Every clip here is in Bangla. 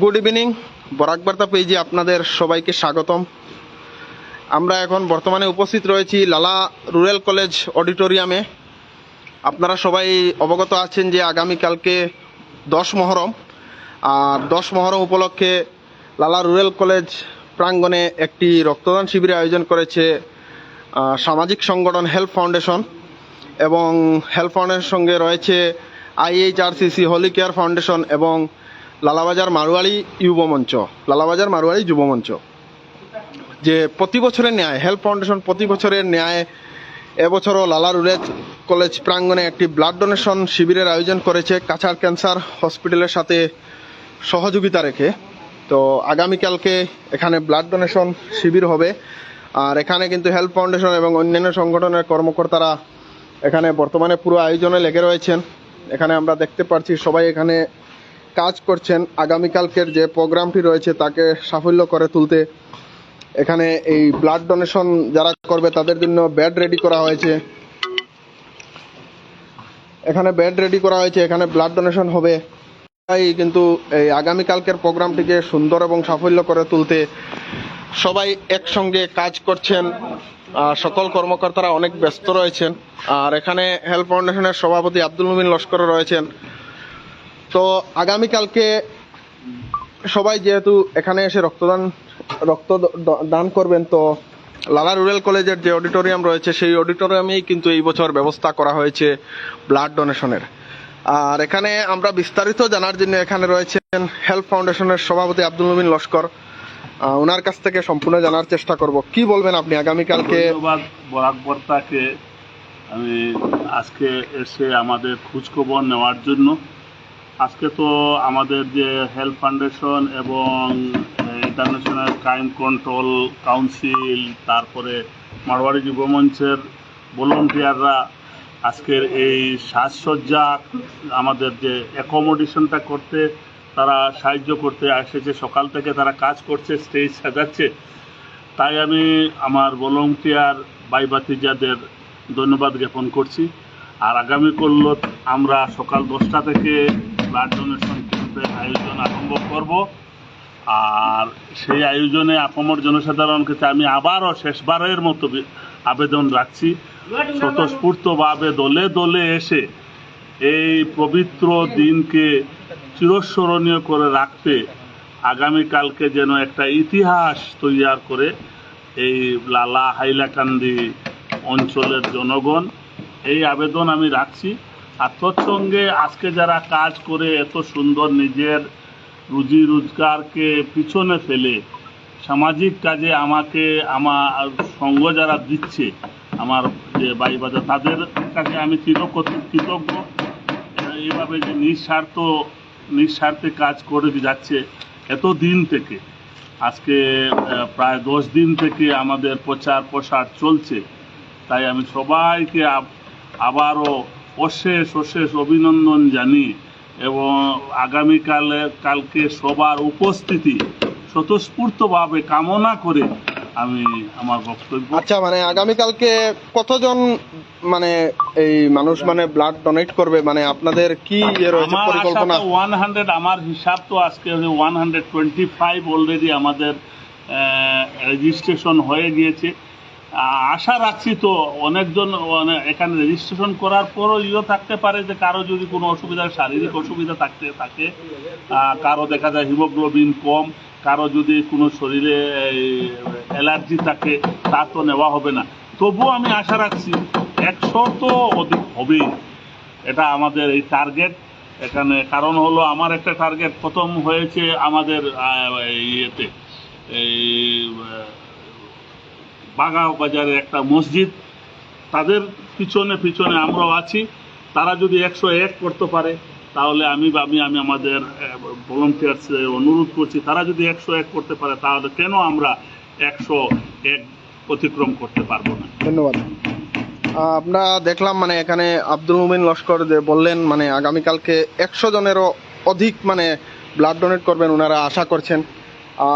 গুড ইভিনিং বরাক বার্তা পেজে আপনাদের সবাইকে স্বাগতম। আমরা এখন বর্তমানে উপস্থিত রয়েছি লালা রুরাল কলেজ অডিটোরিয়ামে। আপনারা সবাই অবগত আছেন যে আগামীকালকে দশ মহরম। আর দশ মহরম উপলক্ষে লালা রুরাল কলেজ প্রাঙ্গণে একটি রক্তদান শিবিরের আয়োজন করেছে সামাজিক সংগঠন হেল্প ফাউন্ডেশন। এবং হেল্প ফাউন্ডেশনের সঙ্গে রয়েছে আইএইচআরসিসি হলি কেয়ার ফাউন্ডেশন এবং লালাবাজার মারোয়ারি যুব মঞ্চ, লালাবাজার মারোয়ারি যুব মঞ্চ। যে প্রতি বছরের ন্যায়, হেল্প ফাউন্ডেশন প্রতি বছরের ন্যায়, এবছরও লালা রুরেজ কলেজ প্রাঙ্গণে একটি ব্লাড ডোনেশন শিবিরের আয়োজন করেছে কাছাড় ক্যান্সার হসপিটালের সাথে সহযোগিতা রেখে। তো আগামীকালকে এখানে ব্লাড ডোনেশন শিবির হবে। আর এখানে কিন্তু হেল্প ফাউন্ডেশন এবং অন্যান্য সংগঠনের কর্মকর্তারা এখানে বর্তমানে পুরো আয়োজনে লেগে রয়েছেন। এখানে আমরা দেখতে পারছি সবাই এখানে কাজ করছেন। আগামীকালকের যে প্রোগ্রামটি রয়েছে তাকে সাফল্য করে তুলতে এখানে এই ব্লাড ডোনেশন যারা করবে তাদের জন্য বেড রেডি করা হয়েছে। এখানে বেড রেডি করা হয়েছে, এখানে ব্লাড ডোনেশন হবে। তাই কিন্তু এই আগামীকালকের প্রোগ্রামটিকে সুন্দর এবং সাফল্য করে তুলতে সবাই একসঙ্গে কাজ করছেন। সকল কর্মকর্তারা অনেক ব্যস্ত রয়েছেন। আর এখানে হেল্প ফাউন্ডেশনের সভাপতি আব্দুল মুমিন লস্কর রয়েছেন। তো আগামীকালকে সবাই যেহেতু এখানে এসে রক্তদান, রক্ত দান করবেন, তো লালা রুরাল কলেজের যে অডিটোরিয়াম রয়েছে, সেই অডিটোরিয়ামেই কিন্তু এই বছর ব্যবস্থা করা হয়েছে ব্লাড ডোনেশনের। আর এখানে আমরা বিস্তারিত জানার জন্য এখানে রয়েছেন হেল্প ফাউন্ডেশনের সভাপতি আব্দুল মুমিন লস্কর। ওনার কাছ থেকে সম্পূর্ণ জানার চেষ্টা করব। কি বলবেন আপনি আগামীকালকে? ধন্যবাদ বরাক বর্তাকে। আমি আজকে এসে আমাদের খোঁজখবর নেওয়ার জন্য। আজকে তো আমাদের যে হেলথ ফাউন্ডেশন এবং ইন্টারন্যাশনাল ক্রাইম কন্ট্রোল কাউন্সিল, তারপরে মারোয়ারি যুব মঞ্চের ভলেন্টিয়াররা আজকের এই সাজসজ্জা, আমাদের যে অ্যাকোমোডেশনটা করতে তারা সাহায্য করতে এসেছে সকাল থেকে তারা কাজ করছে স্টেজ সাজাচ্ছে। তাই আমি আমার ভলেন্টিয়ার ভাই ভাতিজাদের ধন্যবাদ জ্ঞাপন করছি। আর আগামী করল আমরা সকাল দশটা থেকে ব্লাড ডোনেশন ক্যাম্পের আয়োজন আরম্ভ করব। আর সেই আয়োজনে আপামর জনসাধারণ কাছে আমি আবারও শেষবারের মতো আবেদন রাখছি। স্বতঃস্ফূর্তভাবে দলে দলে এসে এই পবিত্র দিনকে চিরস্মরণীয় করে রাখতে আগামীকালকে যেন একটা ইতিহাস তৈরি করে এই লালা হাইলাকান্দি অঞ্চলের জনগণ। এই আবেদন আমি রাখছি। আর তৎসঙ্গে আজকে যারা কাজ করে এত সুন্দর নিজের রুজি রোজগারকে পিছনে ফেলে সামাজিক কাজে আমাকে, আমার সঙ্গ যারা দিচ্ছে, আমার যে বাই বাজার, তাদের কাছে আমি কৃতজ্ঞ এইভাবে যে নিঃস্বার্থ নিঃস্বার্থে কাজ করে যাচ্ছে এত দিন থেকে। আজকে প্রায় দশ দিন থেকে আমাদের প্রচার প্রসার চলছে। তাই আমি সবাইকে আবারও অশেষ অশেষ অভিনন্দন জানি এবং আগামীকালে, কালকে সবার উপস্থিতি স্বতঃস্ফূর্তভাবে কামনা করে আমি আমার বক্তব্য আচ্ছা মানে আগামীকালকে কতজন মানে এই মানুষ মানে ব্লাড ডোনেট করবে? মানে আপনাদের কি রয়েছে পরিকল্পনা? ওয়ান হান্ড্রেড আমার হিসাব তো আজকে one hundred twenty five already আমাদের রেজিস্ট্রেশন হয়ে গিয়েছে। আশা রাখছি তো অনেকজন অনে- এখানে রেজিস্ট্রেশন করার পরও ইয়ে থাকতে পারে যে কারও যদি কোনো অসুবিধা শারীরিক অসুবিধা থাকতে থাকে কারও দেখা যায় হিমোগ্লোবিন কম কারও যদি কোনো শরীরে অ্যালার্জি থাকে তা তো নেওয়া হবে না। তবুও আমি আশা রাখছি একশো তো অধিক হবেই এটা আমাদের এই টার্গেট এখানে কারণ হলো আমার একটা টার্গেট প্রথম হয়েছে আমাদের ইয়েতে এই আহ, বাগা বাজারে একটা মসজিদ। তাদের পিছনে পিছনে আমরাও আছি। তারা যদি একশো এক করতে পারে তাহলে আমি আমি আমি আমাদের ভলেন্টিয়ার্স অনুরোধ করছি তারা যদি একশো এক করতে পারে তাহলে কেন আমরা একশো এক অতিক্রম করতে পারব না। ধন্যবাদ। আমরা দেখলাম মানে এখানে আব্দুল মুমিন লস্কর যে বললেন মানে আগামীকালকে একশো জনেরও অধিক মানে ব্লাড ডোনেট করবেন ওনারা আশা করছেন।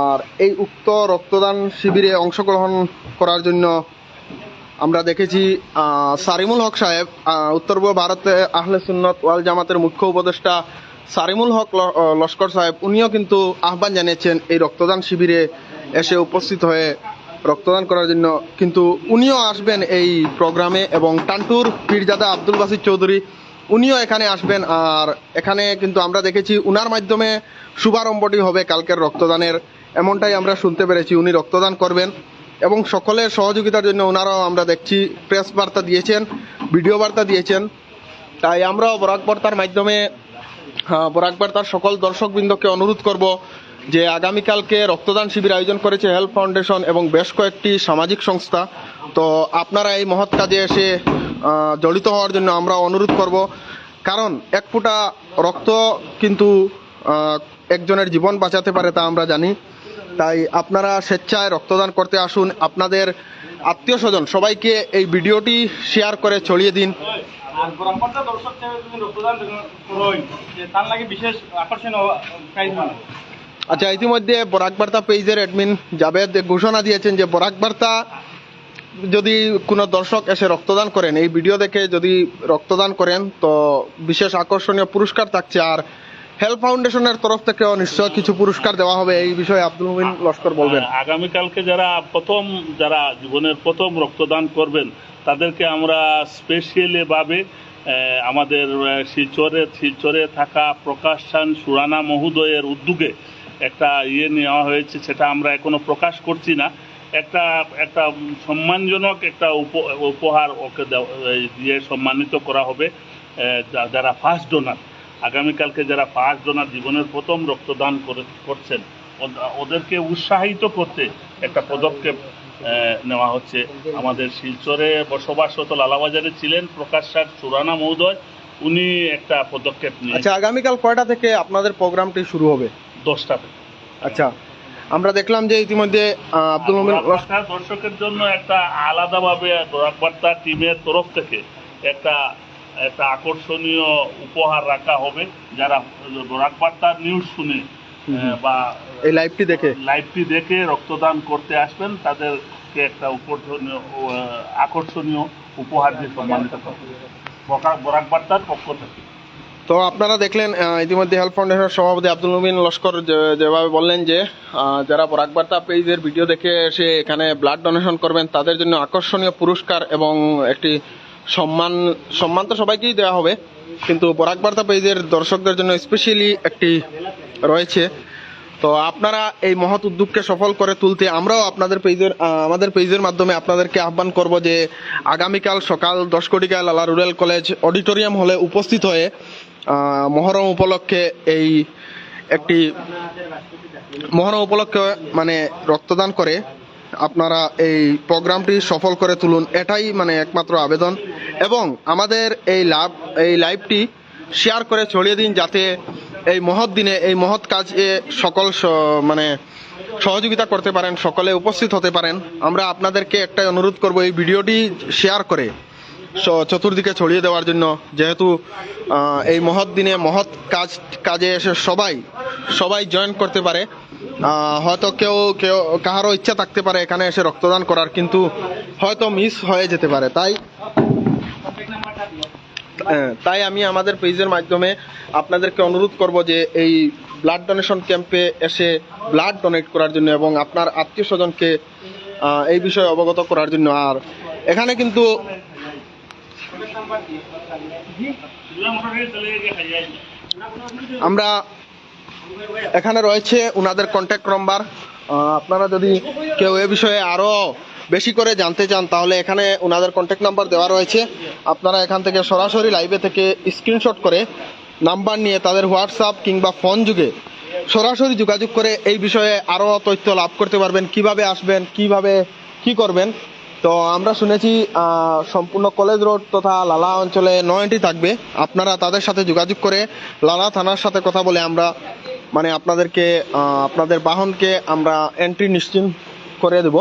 আর এই উক্ত রক্তদান শিবিরে অংশগ্রহণ করার জন্য আমরা দেখেছি সারিমুল হক সাহেব উত্তর পূর্ব ভারতে আহলে সুন্নত ওয়াল জামাতের মুখ্য উপদেষ্টা সারিমুল হক লস্কর সাহেব, উনিও কিন্তু আহ্বান জানিয়েছেন এই রক্তদান শিবিরে এসে উপস্থিত হয়ে রক্তদান করার জন্য। কিন্তু উনিও আসবেন এই প্রোগ্রামে এবং টান্টুর পীরজাদা আব্দুল বাসির চৌধুরী উনিও এখানে আসবেন। আর এখানে কিন্তু আমরা দেখেছি উনার মাধ্যমে শুভারম্ভটি হবে কালকের রক্তদানের। এমনটাই আমরা শুনতে পেরেছি, উনি রক্তদান করবেন এবং সকলের সহযোগিতার জন্য ওনারাও আমরা দেখছি, প্রেস বার্তা দিয়েছেন, ভিডিও বার্তা দিয়েছেন। তাই আমরাও বরাক বার্তার মাধ্যমে বরাক বার্তার সকল দর্শকবৃন্দকে অনুরোধ করব যে আগামীকালকে রক্তদান শিবির আয়োজন করেছে হেলথ ফাউন্ডেশন এবং বেশ কয়েকটি সামাজিক সংস্থা। তো আপনারা এই মহৎ কাজে এসে জড়িত হওয়ার জন্য আমরা অনুরোধ করব। কারণ এক ফোঁটা রক্ত কিন্তু একজনের জীবন বাঁচাতে পারে তা আমরা জানি। তাই আপনারা স্বেচ্ছায় রক্তদান করতে আসুন। আপনাদের আত্মীয় স্বজন সবাইকে এই ভিডিওটি শেয়ার করে ছড়িয়ে দিন। দর্শক বিশেষ মানে। আচ্ছা ইতিমধ্যে বরাক বার্তা পেজের অ্যাডমিন জাভেদ ঘোষণা দিয়েছেন যে বরাক বার্তা যদি কোনো দর্শক এসে রক্তদান করেন, এই ভিডিও দেখে যদি রক্তদান করেন, তো বিশেষ আকর্ষণীয় পুরস্কার থাকছে। আর হেলথ ফাউন্ডেশনের তরফ থেকেও নিশ্চয় কিছু পুরস্কার দেওয়া হবে, এই বিষয়ে আব্দুল মুমিন লস্কর বলবেন। আগামীকালকে যারা প্রথম, যারা জীবনের প্রথম রক্তদান করবেন, তাদেরকে আমরা স্পেশালি ভাবে আমাদের শিলচরে শিলচরে থাকা প্রকাশ চান সুরানা মহোদয়ের উদ্যোগে একটা ইয়ে নেওয়া হয়েছে, সেটা আমরা এখনও প্রকাশ করছি না। একটা একটা সম্মানজনক একটা উপ- উপহার ওকে দিয়ে সম্মানিত করা হবে যারা ফার্স্ট ডোনার আগামীকালকে যারা ফার্স্ট ডোনার জীবনের প্রথম রক্তদান করে, করছেন ওদেরকে উৎসাহিত করতে একটা পদক্ষেপ নেওয়া হচ্ছে। আমাদের শিলচরে বসবাসরত লালাবাজারে ছিলেন প্রকাশ স্যার সুরানা মহোদয়, উনি একটা পদক্ষেপ নিয়ে আচ্ছা আগামীকাল কয়টা থেকে আপনাদের প্রোগ্রামটি শুরু হবে? দশটা আচ্ছা আমরা দেখলাম যে ইতিমধ্যে আব্দুল মুমিন দর্শকের জন্য একটা আলাদাভাবে বরাক বার্তা টিমের তরফ থেকে একটা একটা আকর্ষণীয় উপহার রাখা হবে। যারা বরাক বার্তা নিউজ শুনে বা এই লাইভটি দেখে। লাইভটি দেখে রক্তদান করতে আসবেন তাদেরকে একটা উপর্ধনীয় আকর্ষণীয় উপহার দিয়ে সম্মানিত করা হবে। বকা- বরাক বার্তার পক্ষ থেকে। তো আপনারা দেখলেন ইতিমধ্যে হেলথ ফাউন্ডেশনের সভাপতি আব্দুল মুমিন লস্কর যেভাবে বললেন যে যারা বরাক বার্তা পেজের ভিডিও দেখে এসে এখানে ব্লাড ডোনেশন করবেন, তাদের জন্য আকর্ষণীয় পুরস্কার এবং একটি সম্মান সম্মান তো সবাইকেই দেওয়া হবে, কিন্তু বরাক বার্তা পেজের দর্শকদের জন্য স্পেশালি একটি রয়েছে। তো আপনারা এই মহৎ উদ্যোগকে সফল করে তুলতে আমরাও আপনাদের পেজের আমাদের পেজের মাধ্যমে আপনাদেরকে আহ্বান করব যে, আগামীকাল সকাল দশ কোটিকা লালা রুরাল কলেজ অডিটোরিয়াম হলে উপস্থিত হয়ে মহরম উপলক্ষে এই একটি মহরম উপলক্ষে মানে রক্তদান করে আপনারা এই প্রোগ্রামটি সফল করে তুলুন, এটাই মানে একমাত্র আবেদন। এবং আমাদের এই লাভ, এই লাইভটি শেয়ার করে ছড়িয়ে দিন যাতে এই মহৎ দিনে, এই মহৎ কাজে সকল মানে সহযোগিতা করতে পারেন, সকলে উপস্থিত হতে পারেন। আমরা আপনাদেরকে একটাই অনুরোধ করব, এই ভিডিওটি শেয়ার করে চতুর্দিকে ছড়িয়ে দেওয়ার জন্য যেহেতু এই মহৎ দিনে, মহৎ কাজ, কাজে এসে সবাই সবাই জয়েন করতে পারে হয়তো কেউ কেউ, কাহারও ইচ্ছা থাকতে পারে এখানে এসে রক্তদান করার, কিন্তু হয়তো মিস হয়ে যেতে পারে। তাই তাই আমি আমাদের পেজের মাধ্যমে আপনাদেরকে অনুরোধ করব যে এই ব্লাড ডোনেশন ক্যাম্পে এসে ব্লাড ডোনেট করার জন্য এবং আপনার আত্মীয় স্বজনকে এই বিষয়ে অবগত করার জন্য। আর এখানে কিন্তু আমরা এখানে রয়েছে ওনাদের কন্ট্যাক্ট নাম্বার আপনারা যদি কেউ এ বিষয়ে আরও বেশি করে জানতে চান, তাহলে এখানে ওনাদের কন্ট্যাক্ট নাম্বার দেওয়া রয়েছে। আপনারা এখান থেকে সরাসরি লাইভে থেকে স্ক্রিনশট করে নাম্বার নিয়ে তাদের হোয়াটসঅ্যাপ কিংবা ফোন যুগে সরাসরি যোগাযোগ করে এই বিষয়ে আরও তথ্য লাভ করতে পারবেন, কীভাবে আসবেন, কীভাবে কি করবেন। তো আমরা শুনেছি সম্পূর্ণ কলেজ রোড তথা লালা অঞ্চলে নয়টি থাকবে। আপনারা তাদের সাথে যোগাযোগ করে লালা থানার সাথে কথা বলে আমরা মানে আপনাদেরকে আপনাদের বাহনকে আমরা এন্ট্রি নিশ্চিন্ত করে দেব।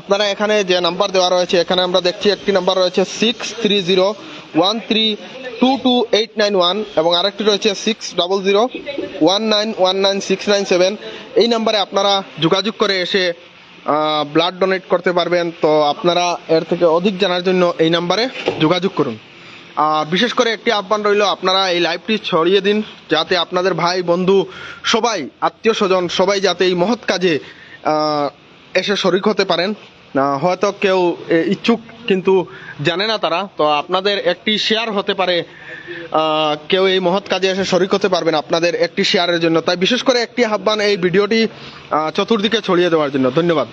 আপনারা এখানে যে নাম্বার দেওয়া রয়েছে, এখানে আমরা দেখছি একটি নাম্বার রয়েছে six three zero one three two two eight nine one এবং আরেকটি রয়েছে six double zero one nine one nine six nine seven এই নাম্বারে আপনারা যোগাযোগ করে এসে ব্লাড ডোনেট করতে পারবেন। তো আপনারা এর থেকে অধিক জানার জন্য এই নাম্বারে যোগাযোগ করুন। আর বিশেষ করে একটি আহ্বান রইল, আপনারা এই লাইভটি ছড়িয়ে দিন, যাতে আপনাদের ভাই, বন্ধু, সবাই, আত্মীয় স্বজন, সবাই যাতে এই মহৎ কাজে এসে শরিক হতে পারেন। হয়তো কেউ ইচ্ছুক, কিন্তু জানে না তারা। তো আপনাদের একটি শেয়ার হতে পারে কেউ এই মহৎ কাজে এসে শরিক হতে পারবেন আপনাদের একটি শেয়ারের জন্য। তাই বিশেষ করে একটি আহ্বান এই ভিডিওটি চতুর্দিকে ছড়িয়ে দেওয়ার জন্য। ধন্যবাদ।